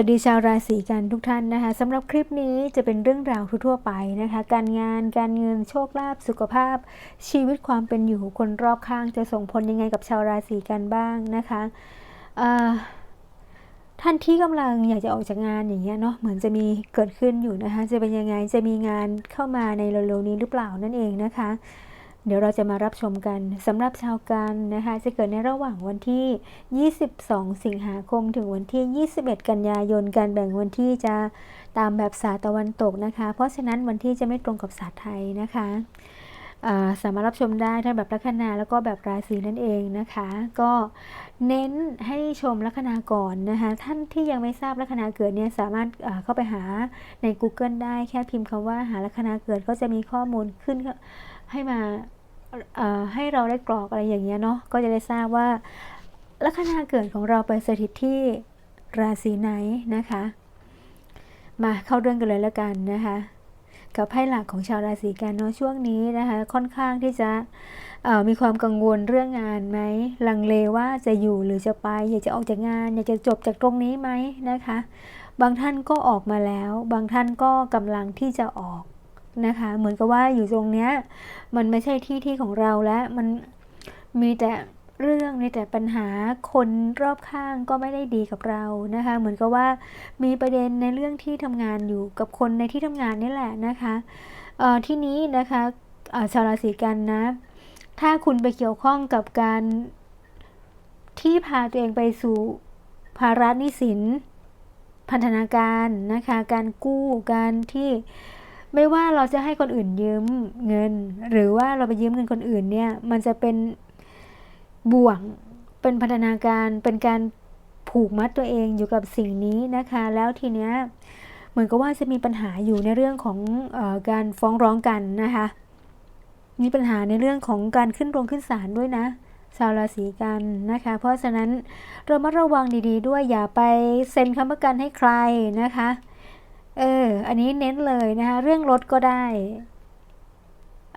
วัสดีชาวราศีกันทุกท่านนะคะสำหรับคลิปนี้จะเป็นเรื่องราวทั่วไปนะคะ การงานการเงินโชคลาภสุขภาพ ชีวิตความเป็นอยู่คนรอบข้างจะส่งผลยังไงกับชาวราศีกันบ้างนะคะท่านที่กำลังอยากจะออกจากงานอย่างเงี้ยเนาะเหมือนจะมีเกิดขึ้นอยู่นะคะ จะเป็นยังไงจะมีงานเข้ามาในเร็วๆนี้หรือเปล่านั่นเองนะคะ เดี๋ยวเราจะมารับชมกันสำหรับชาวกันนะคะ จะเกิดในระหว่างวันที่ 22 สิงหาคมถึงวันที่ 21 กันยายนการแบ่งวันที่จะตามแบบศาสตร์ตะวันตกนะคะ เพราะฉะนั้นวันที่จะไม่ตรงกับศาสตร์ไทยนะคะสามารถรับชมได้ทั้งแบบลัคนาแล้วก็แบบราศีนั่นเองนะคะ ก็เน้นให้ชมลัคนาก่อนนะคะ ท่านที่ยังไม่ทราบลัคนาเกิดเนี่ยสามารถเข้าไปหาใน Google ได้แค่พิมพ์คำว่าหาลัคนาเกิดก็จะมีข้อมูลขึ้นให้มา ให้เราได้กรอกอะไรอย่างเงี้ยเนาะก็จะได้ทราบว่าลัคนาเกิดของเราไปสถิตที่ราศีไหนนะคะ มาเข้าเรื่องกันเลยแล้วกันนะคะกับไพ่หลักของชาวราศีกันเนาะช่วงนี้นะคะค่อนข้างที่จะมีความกังวลเรื่องงานไหมลังเลว่าจะอยู่หรือจะไป อยากจะออกจากงาน อยากจะจบจากตรงนี้ไหมนะคะ บางท่านก็ออกมาแล้ว บางท่านก็กำลังที่จะออก นะคะ เหมือนกับว่าอยู่ตรงเนี้ยมันไม่ใช่ที่ที่ของเราแล้วมันมีแต่เรื่องมีแต่ปัญหาคนรอบข้างก็ไม่ได้ดีกับเรานะคะ เหมือนกับว่ามีประเด็นในเรื่องที่ทำงานอยู่กับคนในที่ทำงานนี่แหละนะคะเอ่อที่นี้นะคะชาวราศีกันนะ ถ้าคุณไปเกี่ยวข้องกับการที่พาตัวเองไปสู่ภาระนี้สินพันธนาการนะคะ การกู้การที่ ไม่ว่าเราจะให้คนอื่นยืมเงิน หรือว่าเราไปยืมเงินคนอื่นเนี่ย มันจะเป็นบ่วงเป็นพันธนาการเป็นการผูกมัดตัวเองอยู่กับสิ่งนี้นะคะ แล้วทีเนี้ยเหมือนกับว่าจะมีปัญหาอยู่ในเรื่องของออการฟ้องร้องกันนะคะ มีปัญหาในเรื่องของการขึ้นโรงขึ้นศาลด้วยนะชาวราศีกันนะคะ เพราะฉะนั้นเรามาระวังดีๆ ด้วยอย่าไปเซ็นค้ำประกันให้ใครนะคะ เออ อันนี้เน้นเลยนะคะเรื่องรถก็ได้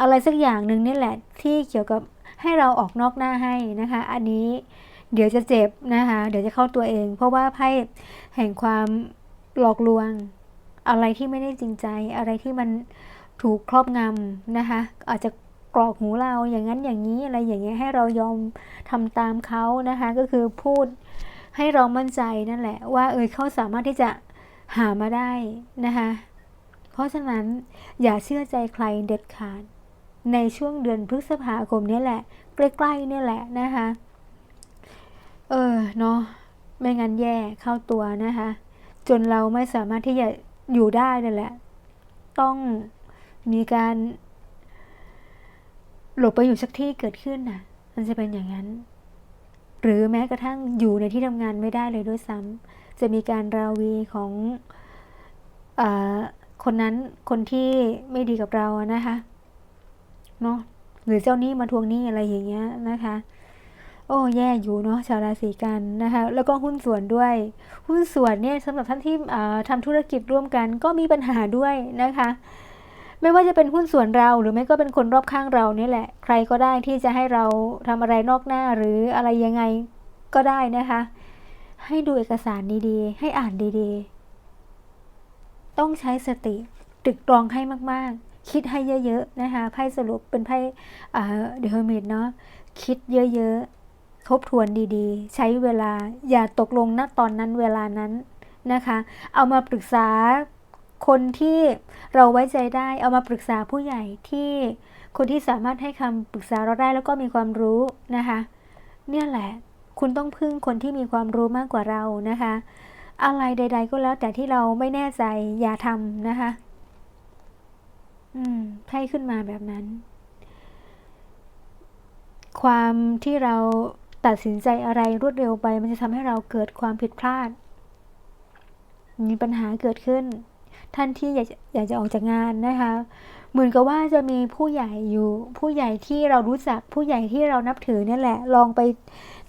อะไรสักอย่างหนึ่งนี่แหละ ที่เกี่ยวกับให้เราออกนอกหน้าให้นะคะ อันนี้เดี๋ยวจะเจ็บนะคะ เดี๋ยวจะเข้าตัวเอง เพราะว่าไพ่แห่งความหลอกลวง อะไรที่ไม่ได้จริงใจ อะไรที่มันถูกครอบงำนะคะ อาจจะกรอกหูเราอย่างนั้นอย่างนี้อะไรอย่างเงี้ยให้เรายอมทำตามเขานะคะ ก็คือพูดให้เรามั่นใจนั่นแหละ ว่าเออเขาสามารถที่จะ หามาได้นะคะ เพราะฉะนั้นอย่าเชื่อใจใครเด็ดขาด ในช่วงเดือนพฤษภาคมนี้แหละ ใกล้ๆนี่แหละนะคะ เออเนาะไม่งั้นแย่เข้าตัวนะคะ จนเราไม่สามารถที่จะอยู่ได้นั่นแหละ ต้องมีการ หลบไปอยู่สักที่เกิดขึ้นน่ะ มันจะเป็นอย่างนั้น หรือแม้กระทั่งอยู่ในที่ทำงานไม่ได้เลยด้วยซ้ำ จะมีการราวีของอคนนั้นคนที่ไม่ดีกับเราอะนะคะเนาะหรือเจ้าหนี้มาทวงหนี้อะไรอย่างเงี้ยนะคะ โอ้แย่อยู่เนาะชาวราศีกันนะคะ แล้วก็หุ้นส่วนด้วย หุ้นส่วนเนี่ยสำหรับท่านที่ทำธุรกิจร่วมกันก็มีปัญหาด้วยนะคะไม่ว่าจะเป็นหุ้นส่วนเราหรือไม่ก็เป็นคนรอบข้างเราเนี่ยแหละ ใครก็ได้ที่จะให้เราทำอะไรนอกหน้าหรืออะไรยังไงก็ได้นะคะ ให้ดูเอกสารดีๆ ให้อ่านดีๆ ต้องใช้สติตรึกตรองให้มากๆ คิดให้เยอะๆนะคะไพ่สรุปเป็นไพ่เดอะเฮอร์มิตเนาะคิดเยอะๆ ทบทวนดีๆ ใช้เวลาอย่าตกลงณตอนนั้นเวลานั้นนะคะ เอามาปรึกษาคนที่เราไว้ใจได้เอามาปรึกษาผู้ใหญ่ที่คนที่สามารถให้คำปรึกษาเราได้แล้วก็มีความรู้นะคะ เนี่ยแหละ คุณต้องพึ่งคนที่มีความรู้มากกว่าเรานะคะ อะไรใด ๆ ก็แล้วแต่ที่เราไม่แน่ใจอย่าทำนะคะ อืมไพ่ขึ้นมาแบบนั้น ความที่เราตัดสินใจอะไรรวดเร็วไป มันจะทำให้เราเกิดความผิดพลาด มีปัญหาเกิดขึ้น ท่านที่อยากอยากจะออกจากงานนะคะเหมือนกับว่าจะมีผู้ใหญ่อยู่ผู้ใหญ่ที่เรารู้จักผู้ใหญ่ที่เรานับถือนี่แหละ ลองไป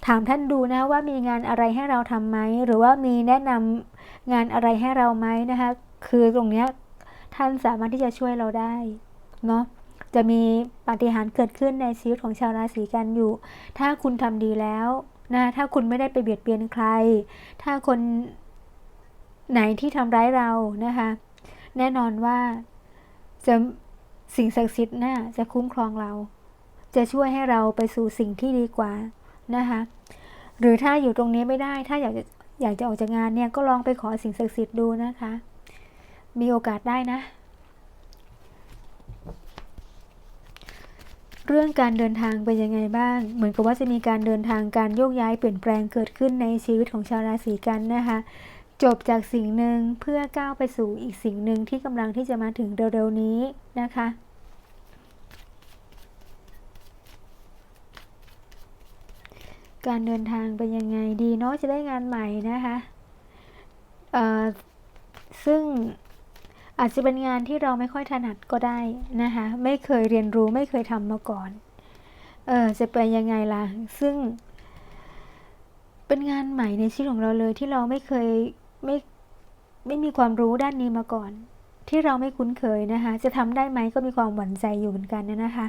ถามท่านดูนะว่ามีงานอะไรให้เราทำไหมหรือว่ามีแนะนำงานอะไรให้เราไหมนะคะคือตรงเนี้ยท่านสามารถที่จะช่วยเราได้เนาะจะมีปาฏิหาริย์เกิดขึ้นในชีวิตของชาวราศีกันอยู่ ถ้าคุณทำดีแล้วนะถ้าคุณไม่ได้ไปเบียดเบียนใคร ถ้าคนไหนที่ทำร้ายเรานะคะ แน่นอนว่าจะสิ่งศักดิ์สิทธิ์น่าจะคุ้มครองเรา จะช่วยให้เราไปสู่สิ่งที่ดีกว่านะคะหรือถ้าอยู่ตรงนี้ไม่ได้ ถ้าอยากจะอยากจะออกจากงานเนี่ยก็ลองไปขอสิ่งศักดิ์สิทธิ์ดูนะคะ มีโอกาสได้นะ เรื่องการเดินทางเป็นยังไงบ้าง เหมือนกับว่าจะมีการเดินทางการโยกย้ายเปลี่ยนแปลงเกิดขึ้นในชีวิตของชาวราศีกันนะคะ จบจากสิ่งหนึ่งเพื่อก้าวไปสู่อีกสิ่งหนึ่งที่กำลังที่จะมาถึงเร็วๆนี้นะคะ การเดินทางเป็นยังไงดีเนาะจะได้งานใหม่นะคะเออซึ่งอาจจะเป็นงานที่เราไม่ค่อยถนัดก็ได้นะคะไม่เคยเรียนรู้ไม่เคยทำมาก่อนเออจะเป็นยังไงล่ะ ซึ่งเป็นงานใหม่ในชีวิตของเราเลยที่เราไม่เคย ไม่ไม่มีความรู้ด้านนี้มาก่อน ที่เราไม่คุ้นเคยนะคะ จะทำได้ไหมก็มีความหวั่นใจอยู่เหมือนกันนะคะ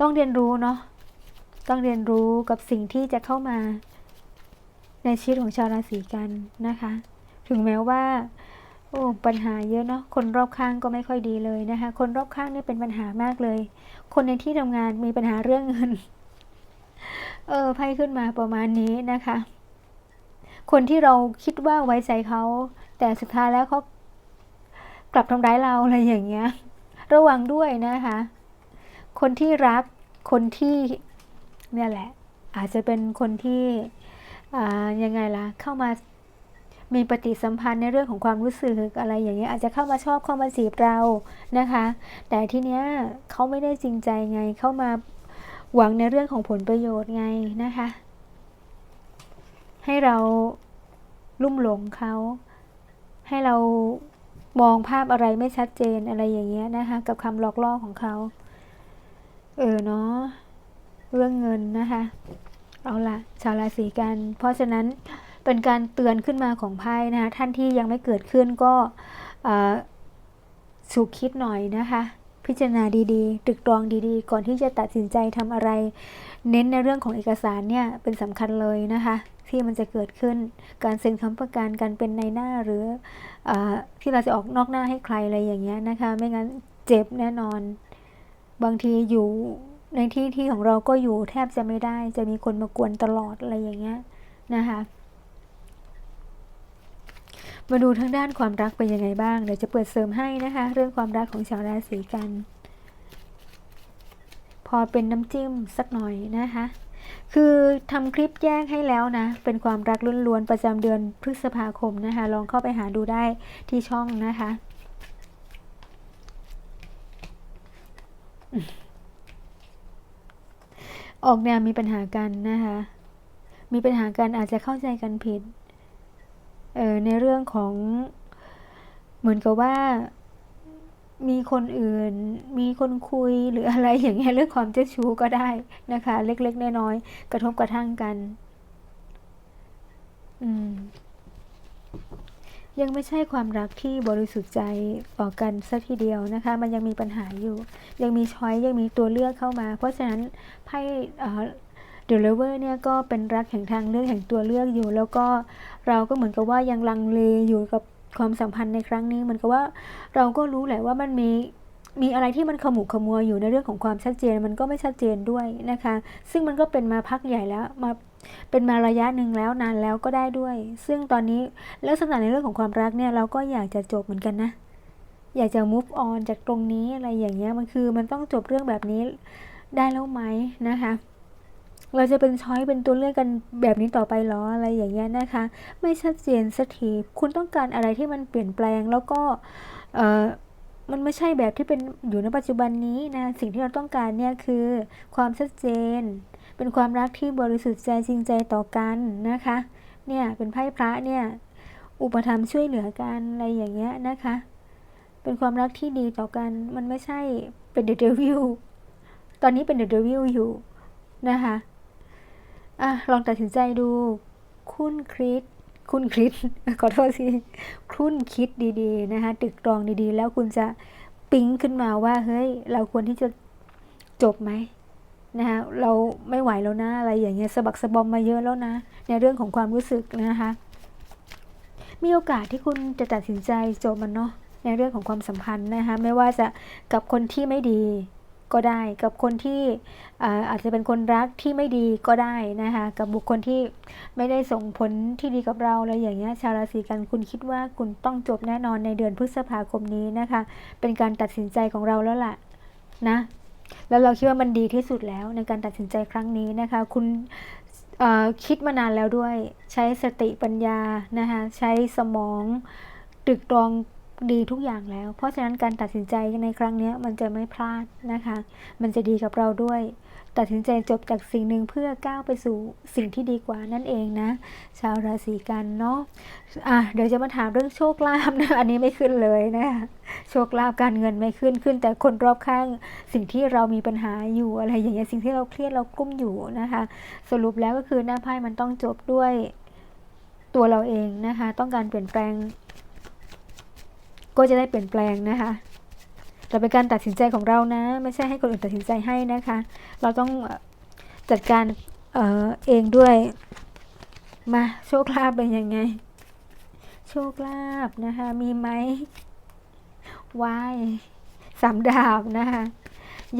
ต้องเรียนรู้เนาะต้องเรียนรู้กับสิ่งที่จะเข้ามาในชีวิตของชาวราศีกันนะคะ ถึงแม้ว่าโอ้ปัญหาเยอะเนาะคนรอบข้างก็ไม่ค่อยดีเลยนะคะ คนรอบข้างนี่เป็นปัญหามากเลย คนในที่ทำงานมีปัญหาเรื่องเงิน เออไพ่ขึ้นมาประมาณนี้นะคะ คนที่เราคิดว่าไว้ใจเขาแต่สุดท้ายแล้วเขากลับทำร้ายเราอะไรอย่างเงี้ย ระวังด้วยนะคะ คนที่รักคนที่เนี่ยแหละ อาจจะเป็นคนที่อ่ายังไงล่ะเข้ามามีปฏิสัมพันธ์ในเรื่องของความรู้สึกอะไรอย่างเงี้ยอาจจะเข้ามาชอบเข้ามาจีบเรานะคะ แต่ทีเนี้ยเขาไม่ได้จริงใจไง เข้ามาหวังในเรื่องของผลประโยชน์ไงนะคะ ให้เราลุ่มหลงเขา ให้เรามองภาพอะไรไม่ชัดเจนอะไรอย่างเงี้ยนะคะกับคำหลอกล่อของเขา เออเนาะเรื่องเงินนะคะ เอาละชาวราศีกัน เพราะฉะนั้นเป็นการเตือนขึ้นมาของไพ่นะคะท่านที่ยังไม่เกิดขึ้นก็สุขคิดหน่อยนะคะ พิจารณาดีๆ ตรึกตรองดีๆ ก่อนที่จะตัดสินใจทำอะไร เน้นในเรื่องของเอกสารเนี่ยเป็นสำคัญเลยนะคะ ที่มันจะเกิดขึ้นการเซ็นคำประกันการเป็นในหน้าหรืออที่เราจะออกนอกหน้าให้ใครอะไรอย่างเงี้ยนะคะ ไม่งั้นเจ็บแน่นอน บางทีอยู่ในที่ที่ของเราก็อยู่แทบจะไม่ได้ จะมีคนมากวนตลอดอะไรอย่างเงี้ยนะคะ มาดูทางด้านความรักเป็นยังไงบ้าง เดี๋ยวจะเปิดเสริมให้นะคะ เรื่องความรักของชาวราศีกัน พอเป็นน้ำจิ้มสักหน่อยนะคะ คือทำคลิปแยกให้แล้วนะ เป็นความรักล้วนๆประจำเดือนพฤษภาคมนะคะ ลองเข้าไปหาดูได้ที่ช่องนะคะออกแนวมีปัญหากันนะคะ มีปัญหากันอาจจะเข้าใจกันผิด ออในเรื่องของเหมือนกับว่ามีคนอื่น มีคนคุยหรืออะไรอย่างเงี้ยเรื่องความเจ้าชู้ก็ได้นะคะ เล็กๆน้อยๆกระทบกระทั่งกัน อืม ยังไม่ใช่ความรักที่บริสุทธิ์ใจต่อกันสักทีเดียวนะคะ มันยังมีปัญหาอยู่ ยังมีช้อยยังมีตัวเลือกเข้ามา เพราะฉะนั้นไพ่ เดลเวอร์เนี่ยก็เป็นรักแห่งทางเลือกแห่งตัวเลือกอยู่ แล้วก็เราก็เหมือนกับว่ายังลังเลอยู่กับความสัมพันธ์ในครั้งนี้เหมือนกับว่าเราก็รู้แหละว่ามันมีมีอะไรที่มันขมุกขมัวอยู่ในเรื่องของความชัดเจนมันก็ไม่ชัดเจนด้วยนะคะ ซึ่งมันก็เป็นมาพักใหญ่แล้วมาเป็นมาระยะหนึ่งแล้วนานแล้วก็ได้ด้วย ซึ่งตอนนี้ล้วสำหรับในเรื่องของความรักเนี่ยเราก็อยากจะจบเหมือนกันนะ อยากจะ move on จากตรงนี้อะไรอย่างเงี้ยมันคือมันต้องจบเรื่องแบบนี้ได้แล้วไหมนะคะ เราจะเป็นช้อยเป็นตัวเลือกกันแบบนี้ต่อไปหรออะไรอย่างเงี้ยนะคะ ไม่ชัดเจนสักทีคุณต้องการอะไรที่มันเปลี่ยนแปลงแล้วก็เออมันไม่ใช่แบบที่เป็นอยู่ในปัจจุบันนี้นะสิ่งที่เราต้องการเนี่ยคือความชัดเจน เป็นความรักที่บริสุทธิ์ใจจริงใจต่อกันนะคะเนี่ยเป็นไพ่พระเนี่ยอุปถัมช่วยเหลือกันอะไรอย่างเงี้ยนะคะ เป็นความรักที่ดีต่อกัน มันไม่ใช่เป็นเดอะเดวิลตอนนี้เป็นเดอะเดวิลอยู่นะคะ อะลองตัดสินใจดู คุณคริสคุณคิดขอโทษสิคุณคิดดีๆนะคะตึกตรองดีๆ แล้วคุณจะปิ๊งขึ้นมาว่าเฮ้ย เราควรที่จะจบไหมนะคะเราไม่ไหวแล้วนะอะไรอย่างเงี้ยสะบักสะบอมมาเยอะแล้วนะ ในเรื่องของความรู้สึกนะคะ มีโอกาสที่คุณจะตัดสินใจจบมันเนาะในเรื่องของความสัมพันธ์นะคะไม่ว่าจะกับคนที่ไม่ดี ก็ได้ กับคนที่อาจจะเป็นคนรักที่ไม่ดีก็ได้นะคะกับบุคคลที่ไม่ได้ส่งผลที่ดีกับเราอะไรอย่างเงี้ยชาวราศีกันคุณคิดว่าคุณต้องจบแน่นอนในเดือนพฤษภาคมนี้นะคะ เป็นการตัดสินใจของเราแล้วล่ะนะแล้วเราคิดว่ามันดีที่สุดแล้วในการตัดสินใจครั้งนี้นะคะ คุณคิดมานานแล้วด้วย ใช้สติปัญญานะคะใช้สมองตรึกตรอง ดีทุกอย่างแล้ว เพราะฉะนั้นการตัดสินใจในครั้งนี้มันจะไม่พลาดนะคะ มันจะดีกับเราด้วย ตัดสินใจจบจากสิ่งหนึ่งเพื่อก้าวไปสู่สิ่งที่ดีกว่านั่นเองนะ ชาวราศีกันเนาะอะเดี๋ยวจะมาถามเรื่องโชคลาภนะอันนี้ไม่ขึ้นเลยนะคะโชคลาภการเงินไม่ขึ้นขึ้น แต่คนรอบข้างสิ่งที่เรามีปัญหาอยู่อะไรอย่างเงี้ยสิ่งที่เราเครียดเรากุ้มอยู่นะคะ สรุปแล้วก็คือหน้าไพ่มันต้องจบด้วยตัวเราเองนะคะ ต้องการเปลี่ยนแปลง ก็จะได้เปลี่ยนแปลงนะคะแต่เป็นการตัดสินใจของเรานะ ไม่ใช่ให้คนอื่นตัดสินใจให้นะคะ เราต้องจัดการเออเองด้วยมาโชคลาภเป็นยังไง โชคลาภนะคะ มีไหมวายสามดาบนะคะ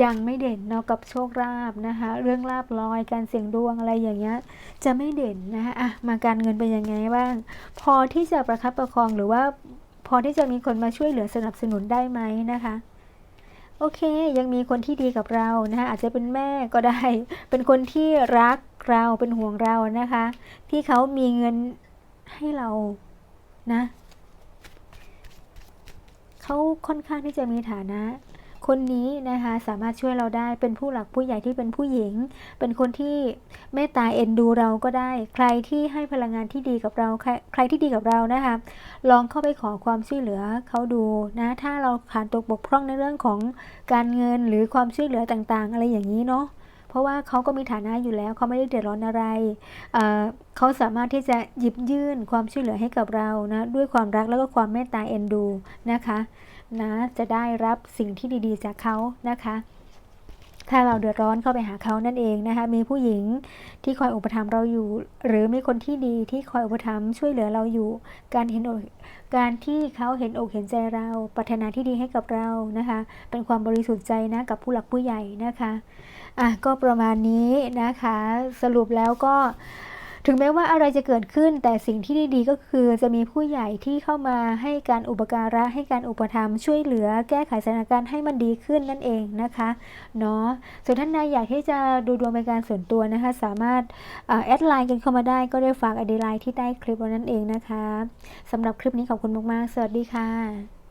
ยังไม่เด่นเนาะกับโชคลาภนะคะ เรื่องลาบลอยการเสี่ยงดวงอะไรอย่างเงี้ยจะไม่เด่นนะคะอะมาการเงินเป็นยังไงบ้าง พอที่จะประคับประคองหรือว่า พอที่จะมีคนมาช่วยเหลือสนับสนุนได้ไหมนะคะโอเค ยังมีคนที่ดีกับเรานะคะอาจจะเป็นแม่ก็ได้ เป็นคนที่รักเราเป็นห่วงเรานะคะ ที่เขามีเงินให้เรานะเขาค่อนข้างที่จะมีฐานะ คนนี้นะคะสามารถช่วยเราได้เป็นผู้หลักผู้ใหญ่ที่เป็นผู้หญิง เป็นคนที่เมตตาเอ็นดูเราก็ได้ ใครที่ให้พลังงานที่ดีกับเราใครใครที่ดีกับเรานะคะลองเข้าไปขอความช่วยเหลือเขาดูนะถ้าเราขาดตกบกพร่องในเรื่องของการเงินหรือความช่วยเหลือต่างๆ อะไรอย่างนี้เนาะเพราะว่าเขาก็มีฐานะอยู่แล้วเขาไม่ได้เดือดร้อนอะไรเเขาสามารถที่จะหยิบยื่นความช่วยเหลือให้กับเรานะด้วยความรักแล้วก็ความเมตตาเอ็นดูนะคะ นะจะได้รับสิ่งที่ดีๆ จากเขานะคะ ถ้าเราเดือดร้อนเข้าไปหาเขานั่นเองนะคะมีผู้หญิงที่คอยอุปถัมภ์เราอยู่ หรือมีคนที่ดีที่คอยอุปถัมภ์ช่วยเหลือเราอยู่ การเห็นอกการที่เขาเห็นอกเห็นใจเราปรารถนาที่ดีให้กับเรานะคะ เป็นความบริสุทธิ์ใจนะกับผู้หลักผู้ใหญ่นะคะอะก็ประมาณนี้นะคะ สรุปแล้วก็ ถึงแม้ว่าอะไรจะเกิดขึ้น แต่สิ่งที่ดีๆ ก็คือจะมีผู้ใหญ่ที่เข้ามาให้การอุปการะให้การอุปถัมภ์ช่วยเหลือแก้ไขสถานการณ์ให้มันดีขึ้นนั่นเองนะคะเนาะส่วนท่านใดอยากที่จะดูดวงเป็นการส่วนตัวนะคะ สามารถแอดไลน์กันเข้ามาได้ก็ได้ฝากอดีไลน์ที่ใต้คลิปว้นั่นเองนะคะสำหรับคลิปนี้ขอบคุณมากๆ สวัสดีค่ะ